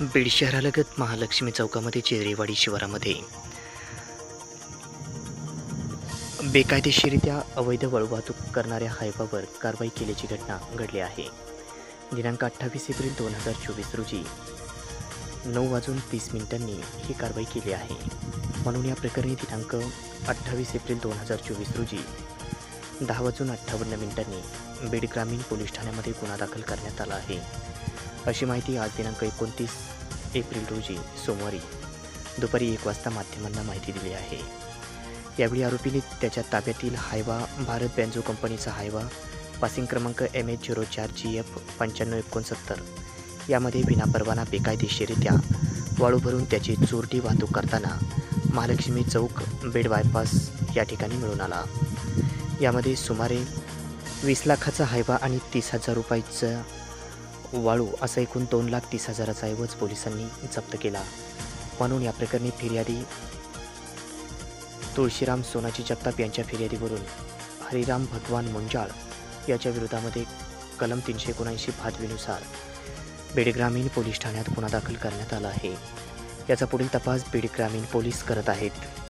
बीड शहरालगत महालक्ष्मी चौकामध्ये चेरेवाडी शिवारामध्ये. बेकायदेशीरित्या अवैध वळवाहतूक करणाऱ्या हायवावर कारवाई केल्याची घटना घडली आहे. दिनांक अठ्ठावीस एप्रिल दोन हजार चोवीस रोजी. नऊ वाजून तीस मिनिटांनी ही कारवाई केली आहे. म्हणून या प्रकरणी दिनांक अठ्ठावीस एप्रिल दोन हजार चोवीस रोजी दहा वाजून अठ्ठावन्न मिनिटांनी बीड ग्रामीण पोलीस ठाण्यामध्ये गुन्हा दाखल करण्यात आला आहे. अशी माहिती आज दिनांक एकोणतीस एप्रिल रोजी सोमवारी दुपारी एक वाजता माध्यमांना माहिती दिली आहे. यावेळी आरोपीने त्याच्या ताब्यातील हायवा भारत बँजो कंपनीचा हायवा पासिंग क्रमांक एम एच झिरो चार जी एफ पंच्याण्णव एकोणसत्तर यामध्ये विनापरवाना बेकायदेशीरित्या वाळू भरून त्याची चोरटी वाहतूक करताना महालक्ष्मी चौक बेड बायपास या ठिकाणी मिळून आला. यामध्ये सुमारे वीस लाखाचा हायवा आणि तीस हजार रुपयाचा वाळू असा एकूण दोन लाख तीस हजाराचा ऐवज पोलिसांनी जप्त केला. म्हणून या प्रकरणी फिर्यादी तुळशीराम सोनाजी जगताप यांच्या फिर्यादीवरून हरिराम भगवान मुंजाळ याच्या विरोधामध्ये कलम तीनशे एकोणऐंशी भादवीनुसार बीड ग्रामीण पोलीस ठाण्यात गुन्हा दाखल करण्यात आला आहे. याचा पुढील तपास बीड ग्रामीण पोलीस करत आहेत.